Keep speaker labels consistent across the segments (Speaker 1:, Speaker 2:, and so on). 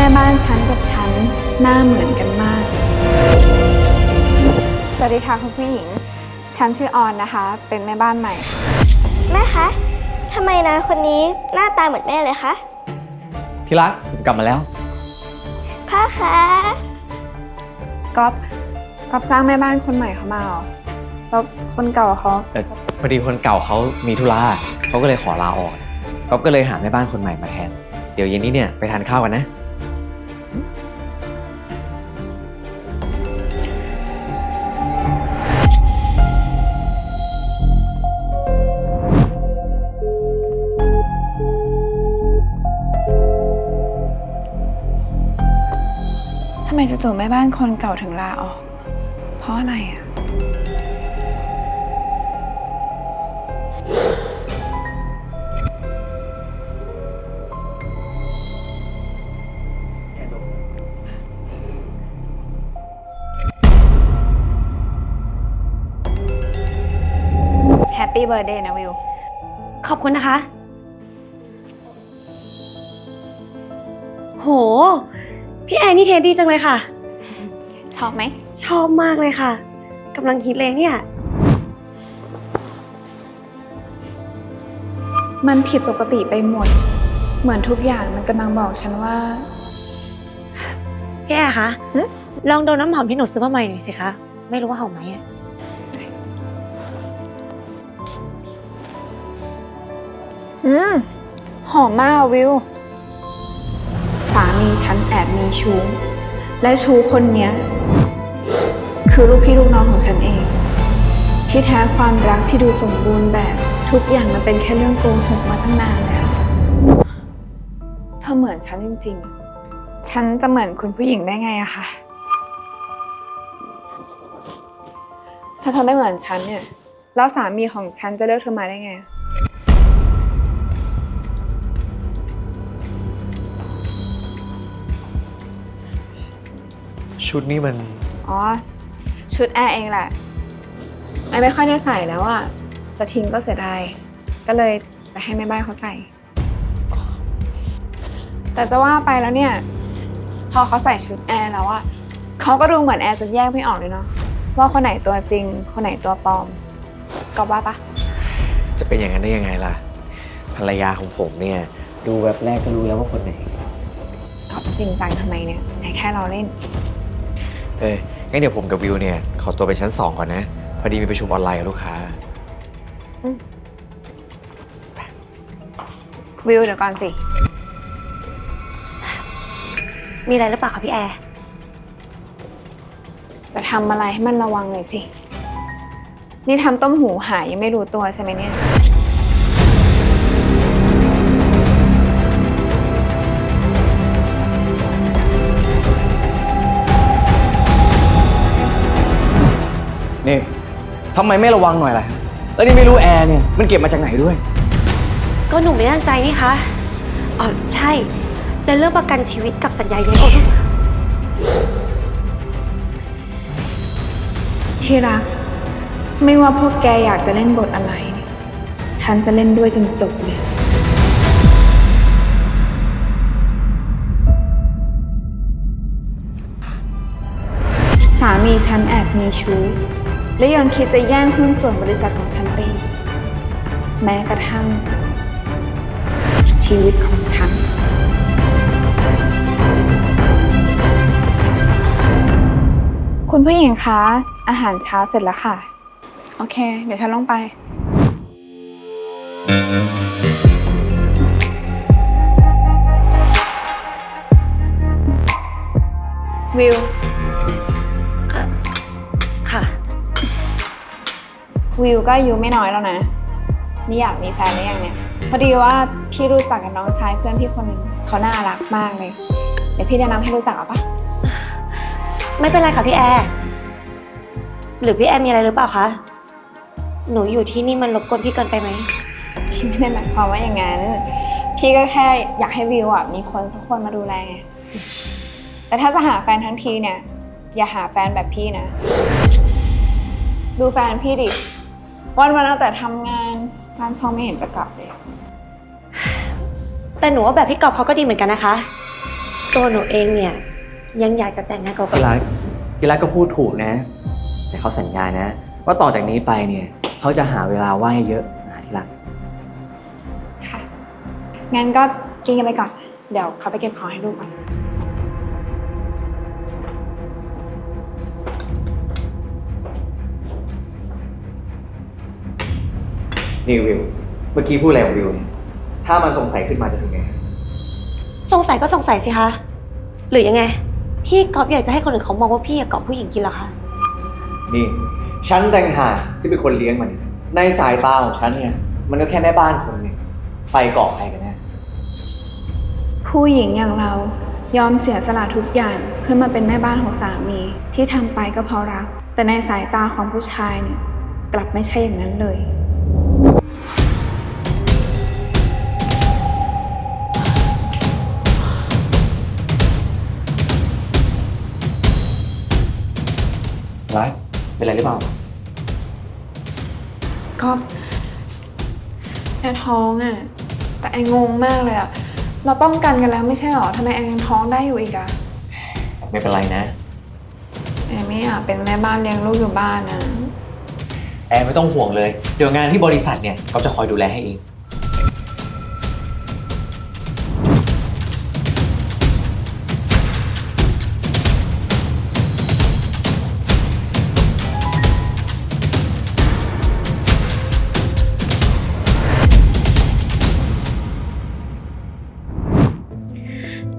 Speaker 1: ม่บ้านฉันกับฉันหน้าเหมือนกันมาก สวัสดีค่ะคุณผู้หญิง ฉันชื่อออนนะคะ เป็นแม่บ้านใหม่ค่ะ
Speaker 2: แม่คะทำไมนายคนนี้หน้าตาเหมือนแม่เลยคะ
Speaker 3: ที่รักผมกลับมาแล้ว
Speaker 2: พ่อคะ
Speaker 1: ก๊อฟก๊อฟจ้างแม่บ้านคนใหม่เขามาเหรอแล้วคนเก่าเขา
Speaker 3: แต่พอดีคนเก่าเขามีธุระเขาก็เลยขอลาออกก๊อฟก็เลยหาแม่บ้านคนใหม่มาแทน เดี๋ยวเย็นนี้เนี่ยไปทานข้าวกันนะ
Speaker 1: มจู่ๆแม่บ้านคนเก่าถึงลาออก เพราะอะไรอะ แฮปปี้เบ t ร์ a เดย์นะวิว
Speaker 4: ขอบคุณนะคะ โห พี่แอนนี่เทสดีจังเลยค่ะ
Speaker 1: ชอบไหม
Speaker 4: ชอบมากเลยค่ะกำลังฮิตเลยเนี่ย
Speaker 1: มันผิดปกติไปหมด เหมือนทุกอย่างมันกำลังบอกฉันว่า
Speaker 4: พี่แอนคะ
Speaker 1: หึ
Speaker 4: ลองโดนน้ำหอมที่หนูซื้อมาใหม่หน่อยสิคะ ไม่รู้ว่าหอมไหมอะ
Speaker 1: อืม หอมมากอะวิว สามีฉันแอบมีชู้ และชู้คนเนี้ย คือลูกพี่ลูกน้องของฉันเอง ที่แท้ความรักที่ดูสมบูรณ์แบบทุกอย่างมันเป็นแค่เรื่องโกหกมาตั้งนานแล้วเธอเหมือนฉันจริงๆ ฉันจะเหมือนคุณผู้หญิงได้ไงอะคะถ้าเธอไม่เหมือนฉันเนี่ย แล้วสามีของฉันจะเลือกเธอมาได้ไง
Speaker 3: ชุดนี้มัน
Speaker 1: อ๋อ ชุดแอร์เองแหละไม่ไม่ค่อยได้ใส่แล้วอะจะทิ้งก็เสียดาย ก็เลยไปให้แม่บ้านเขาใส่ แต่จะว่าไปแล้วเนี่ย พอเขาใส่ชุดแอร์แล้วอะเขาก็ดูเหมือนแอร์จนแยกไม่ออกเลยเนาะว่าคนไหนตัวจริง คนไหนตัวปลอมก็ว่าปะ
Speaker 3: จะเป็นอย่างนั้นได้ยังไงล่ะ ภรรยาของผมเนี่ย ดูแบบแรกก็รู้แล้วว่าคนไหน
Speaker 1: เขาจะจริงจังทำไมเนี่ยแต่แค่เราเล่น
Speaker 3: เอองั้นเดี๋ยวผมกับวิวเนี่ย ขอตัวไปชั้น2ก่อนนะ พอดีมีประชุมออนไลน์กับลูกค้า
Speaker 1: วิวเดี๋ยวก่อนสิ
Speaker 4: มีอะไรหรือเปล่าคะพี่แอร์
Speaker 1: จะทำอะไรให้มันระวังหน่อยสิ นี่ทำต้มหูหายยังไม่รู้ตัวใช่ไหมเนี่ย
Speaker 5: นี่ทำไมไม่ระวังหน่อยล่ะ แล้วนี่ไม่รู้แอร์เนี่ยมันเก็บมาจากไหนด้วย
Speaker 4: ก็หนูไม่แน่ใจนี่คะอ๋อใช่ในเรื่องประกันชีวิตกับสัญญาเย็นโอ้ย
Speaker 1: ที่รัก ไม่ว่าพวกแกอยากจะเล่นบทอะไรเนี่ยฉันจะเล่นด้วยจนจบเลยสามีฉันแอบมีชู้ และยังคิดจะแย่งหุ้นส่วนบริษัทของฉันไปอีกแม้กระทั่ง ชีวิตของฉัน คุณผู้หญิงคะ อาหารเช้าเสร็จแล้วค่ะ โอเค เดี๋ยวฉันลงไป วิว วิวก็อายุไม่น้อยแล้วนะ นี่อยากมีแฟนหรือยังเนี่ย พอดีว่าพี่รู้จักกับน้องชายเพื่อนพี่คนหนึงเขาน่ารักมากเลย เดี๋ยวพี่แนะนำให้รู้จักเอาปะ
Speaker 4: ไม่เป็นไรค่ะพี่แอร์หรือพี่แอร์มีอะไรหรือเปล่าคะ หนูอยู่ที่นี่มันรบกวนพี่เกินไปไหม
Speaker 1: พี่ไม่ได้หมายความว่าอย่างนั้น พี่ก็แค่อยากให้วิวอะมีคนสักคนมาดูแลไง แต่ถ้าจะหาแฟนทั้งทีเนี่ย อย่าหาแฟนแบบพี่นะ ดูแฟนพี่ดิ วันวันๆเอาแต่ทำงานบ้านช่องไม่เห็นจะกลับเลย
Speaker 4: แต่หนูว่าแบบพี่กอบเขาก็ดีเหมือนกันนะคะ ตัวหนูเองเนี่ยยังอยากจะแต่งงานกับ
Speaker 3: ที่รักที่รักก็พูดถูกนะ แต่เขาสัญญานะ ว่าต่อจากนี้ไปเนี่ยเขาจะหาเวลาว่างให้เยอะนะที่รัก
Speaker 1: ค่ะ งั้นก็กินกันไปก่อน เดี๋ยวเขาไปเก็บของให้ลูกก่อน
Speaker 3: นี่วิว เมื่อกี้พูดอะไรของวิวเนี่ย ถ้ามันสงสัยขึ้นมาจะทำไง
Speaker 4: สงสัยก็สงสัยสิคะ หรือยังไง พี่ก๊อฟอยากจะให้คนอื่นเขามองว่าพี่อะเกาะผู้หญิงกินเหรอคะ
Speaker 3: นี่ ฉันแต่งหากที่เป็นคนเลี้ยงมันในสายตาของฉันเนี่ย มันก็แค่แม่บ้านคนหนึ่งใครเกาะใครกันแน่
Speaker 1: ผู้หญิงอย่างเรายอมเสียสละทุกอย่างเพื่อมาเป็นแม่บ้านของสามีที่ทำไปก็เพราะรัก แต่ในสายตาของผู้ชายเนี่ยกลับไม่ใช่อย่างนั้นเลย
Speaker 3: ไรเป็นไรหรือเปล่า
Speaker 1: ก็แอนท้องอะ่ะ แต่แอนงงมากเลยอะ่ะ เราป้องกันกันแล้วไม่ใช่หรอทำไมแอนยังท้องได้อยู่อีกอะ่ะ
Speaker 3: ไม่เป็นไรนะ
Speaker 1: แอนไม่อยากเป็นแม่บ้านเลี้ยงลูกอยู่บ้านนะ
Speaker 3: แอร์ไม่ต้องห่วงเลย เดี๋ยวงานที่บริษัทเนี่ยก็จะคอยดูแลให้เอง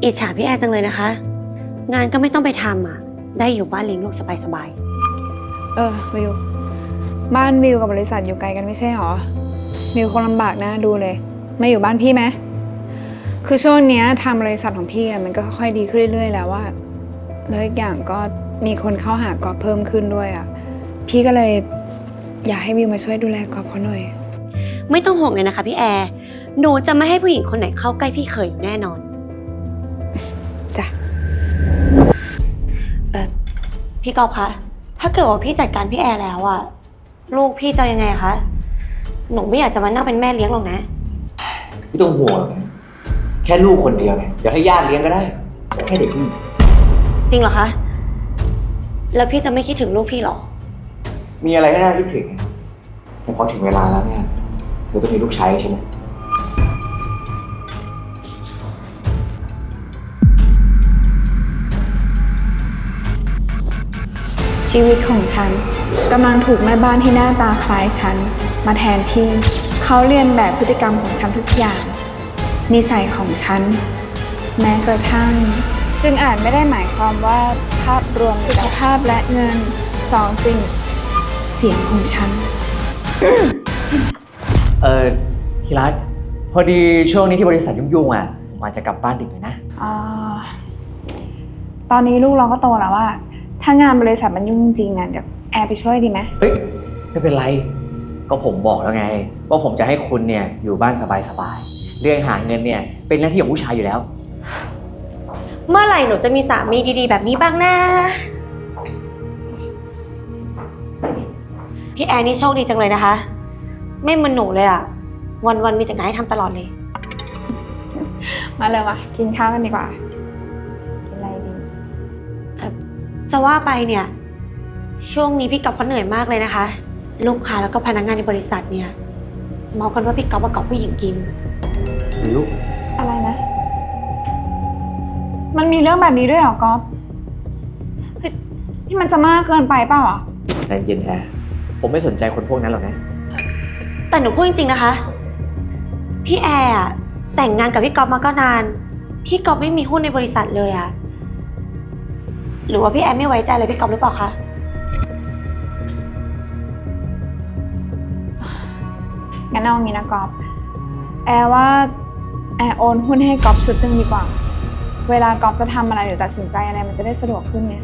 Speaker 4: อิจฉาพี่แอร์จังเลยนะคะ งานก็ไม่ต้องไปทำอะ ได้อยู่บ้านเลี้ยงลูกสบาย
Speaker 1: เออวิว บ้านวิวกับบริษัทอยู่ไกลกันไม่ใช่หรอวิวคงลำบากนะดูเลยมาอยู่บ้านพี่ไหมคือช่วงเนี้ยทำบริษัทของพี่อะมันก็ค่อยๆดีขึ้นเรื่อยๆแล้วว่าแล้วอีกอย่างก็มีคนเข้าหากอฟเพิ่มขึ้นด้วยอะพี่ก็เลยอยากให้วิวมาช่วยดูแลกอฟเขาหน่อย
Speaker 4: ๆ ไม่ต้องห่วงเลยนะคะพี่แอร์ หนูจะไม่ให้ผู้หญิงคนไหนเข้าใกล้พี่เขยอยู่แน่นอน พี่กอฟคะ ถ้าเกิดว่าพี่จัดการพี่แอร์แล้วอะลูกพี่จะยังไงคะ หนูไม่อยากจะมานั่งเป็นแม่เลี้ยงหรอกนะ
Speaker 3: ไม่ต้องห่วงหรอกนะ แค่ลูกคนเดียวเนี่ยเดี๋ยวให้ญาติเลี้ยงก็ได้ แค่เด็กนี่
Speaker 4: จริงเหรอคะ แล้วพี่จะไม่คิดถึงลูกพี่หรอ
Speaker 3: มีอะไรให้น่าคิดถึงแต่พอถึงเวลาแล้วเนี่ยเธอต้องมีลูกชายใช่ไหม
Speaker 1: ชีวิตของฉันกำลังถูกแม่บ้านที่หน้าตาคล้ายฉัน มาแทนที่เขาเรียนแบบพฤติกรรมของฉันทุกอย่าง นิสัยของฉัน แม้กระทั่ง จึงอาจไม่ได้หมายความว่าภาพรวมสุขภาพและเงินสองสิ่ง เสียงของฉัน
Speaker 3: เออที่รักพอดีช่วงนี้ที่บริษัทยุ่งๆอะผมอาจจะกลับบ้านดึกหน่อยนะ
Speaker 1: อาตอนนี้ลูกเราก็โตแล้วว่า ถ้างานบริษัทมันยุ่งจริงๆอะเดี๋ยวแอร์ไปช่วยดีไหม
Speaker 3: เฮ้ยไม่เป็นไร ก็ผมบอกแล้วไง ว่าผมจะให้คุณเนี่ยอยู่บ้านสบายๆเรื่องหาเงินเนี่ยเป็นหน้าที่ของผู้ชายอยู่แล้ว
Speaker 4: เมื่อไหร่หนูจะมีสามีดีๆ แบบนี้บ้างนะพี่แอร์นี่โชคดีจังเลยนะคะ ไม่เหมันหนูเลยอะวันๆมีแต่งานให้ทำตลอดเลย
Speaker 1: มาเลยมากินข้าวกันดีกว่า
Speaker 4: จะว่าไปเนี่ย ช่วงนี้พี่ก๊อฟเขาเหนื่อยมากเลยนะคะ ลูกค้าแล้วก็พนักงานในบริษัทเนี่ยเมากันว่าพี่ก๊อฟว่าเกาะผู้หญิงกิน
Speaker 3: วิว
Speaker 1: อะไรนะ มันมีเรื่องแบบนี้ด้วยเหรอก๊อฟเฮ้ยที่มันจะมากเกินไปเปล่าอะ
Speaker 3: ใจเย็นแอร์ผมไม่สนใจคนพวกนั้นหรอกนะ
Speaker 4: แต่หนูพูดจริงๆนะคะ พี่แอร์อะแต่งงานกับพี่ก๊อฟมาก็นาน พี่ก๊อฟไม่มีหุ้นในบริษัทเลยอะ หรือว่าพี่แอร์ไม่ไว้ใจเลยพี่ก๊อฟหรือเปล่าคะ
Speaker 1: งั้นเอางี้นะก๊อฟแอร์ว่าแอร์โอนหุ้นให้ก๊อฟชุดหนึ่งดีกว่า เวลาก๊อฟจะทำอะไรหรือตัดสินใจอะไรมันจะได้สะดวกขึ้นไง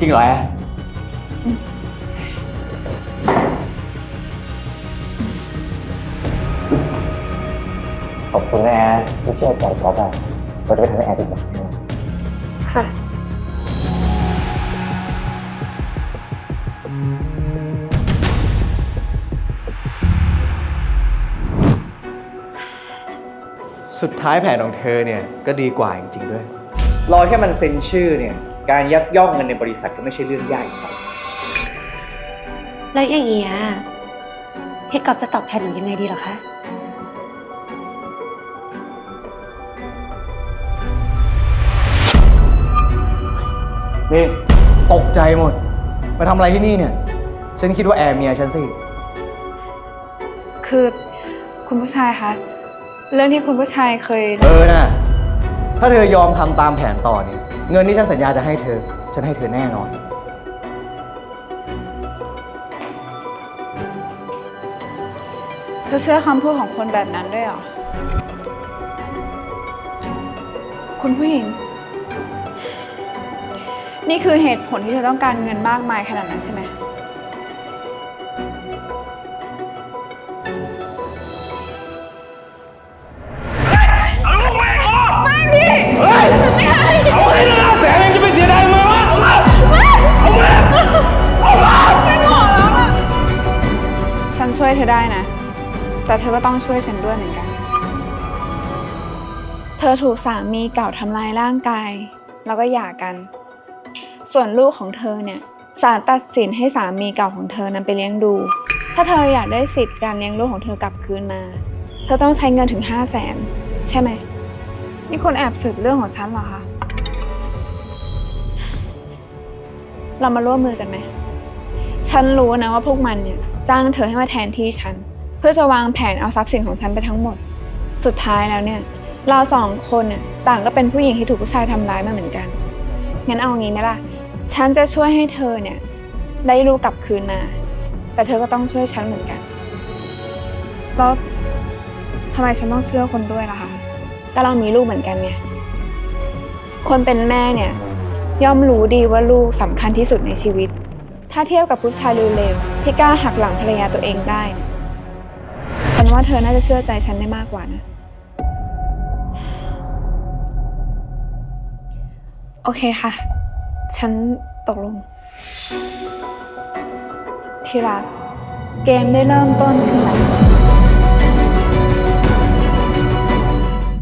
Speaker 3: จริงเหรอแอร์ขอบคุณนะแอร์ที่เชื่อใจก๊อฟอะเราจะไปทำให้แอร์ติดหวังแน่
Speaker 1: ค่ะ
Speaker 5: สุดท้ายแผนของเธอเนี่ยก็ดีกว่าจริงๆด้วย
Speaker 3: รอแค่มันเซ็นชื่อเนี่ย การยักยอกเงินในบริษัทก็ไม่ใช่เรื่องใหญ่ครับ
Speaker 4: แล้วอย่างเงี้ยพี่ก๊อฟจะตอบแทนหนูยังไงดีเหรอคะ
Speaker 5: นี่ตกใจหมด มาทำอะไรที่นี่เนี่ย ฉันคิดว่าแอร์เมียฉันสิ
Speaker 1: คือคุณผู้ชายคะเรื่องที่คุณผู้ชายเคย
Speaker 5: เออน่ะถ้าเธอยอมทำตามแผนต่อเนี่ย เงินที่ฉันสัญญาจะให้เธอ ฉันให้เธอแน่นอน
Speaker 1: เธอเชื่อคำพูดของคนแบบนั้นด้วยเหรอ คุณผู้หญิง นี่คือเหตุผลที่เธอต้องการเงินมากมายขนาดนั้นใช่ไหมฉันช่วยเธอได้นะ แต่เธอก็ต้องช่วยฉันด้วยเหมือนกัน เธอถูกสามีเก่าทำลายร่างกาย แล้วก็หย่ากัน ส่วนลูกของเธอเนี่ยศาลตัดสินให้สามีเก่าของเธอนั้นไปเลี้ยงดู ถ้าเธออยากได้สิทธิ์การเลี้ยงลูกของเธอกลับคืนมา เธอต้องใช้เงินถึงห้าแสนใช่ไหม นี่คุณแอบสืบเรื่องของฉันเหรอคะ เรามาร่วมมือกันไหม ฉันรู้นะว่าพวกมันเนี่ยจ้างเธอให้มาแทนที่ฉัน เพื่อจะวางแผนเอาทรัพย์สินของฉันไปทั้งหมด สุดท้ายแล้วเนี่ย เราสองคนเนี่ยต่างก็เป็นผู้หญิงที่ถูกผู้ชายทำร้ายมาเหมือนกัน งั้นเอางี้ไหมล่ะ ฉันจะช่วยให้เธอเนี่ย ได้รู้กลับคืนมา แต่เธอก็ต้องช่วยฉันเหมือนกัน แล้วทำไมฉันต้องเชื่อคนด้วยล่ะคะก็เรามีลูกเหมือนกันเนี่ย คนเป็นแม่เนี่ย ย่อมรู้ดีว่าลูกสำคัญที่สุดในชีวิต ถ้าเทียบกับผู้ชายเร็วๆที่กล้าหักหลังภรรยาตัวเองได้ ฉันว่าเธอน่าจะเชื่อใจฉันได้มากกว่านะ โอเคค่ะ ฉันตกลง ที่รัก เกมได้เริ่มต้นขึ้นแล้ว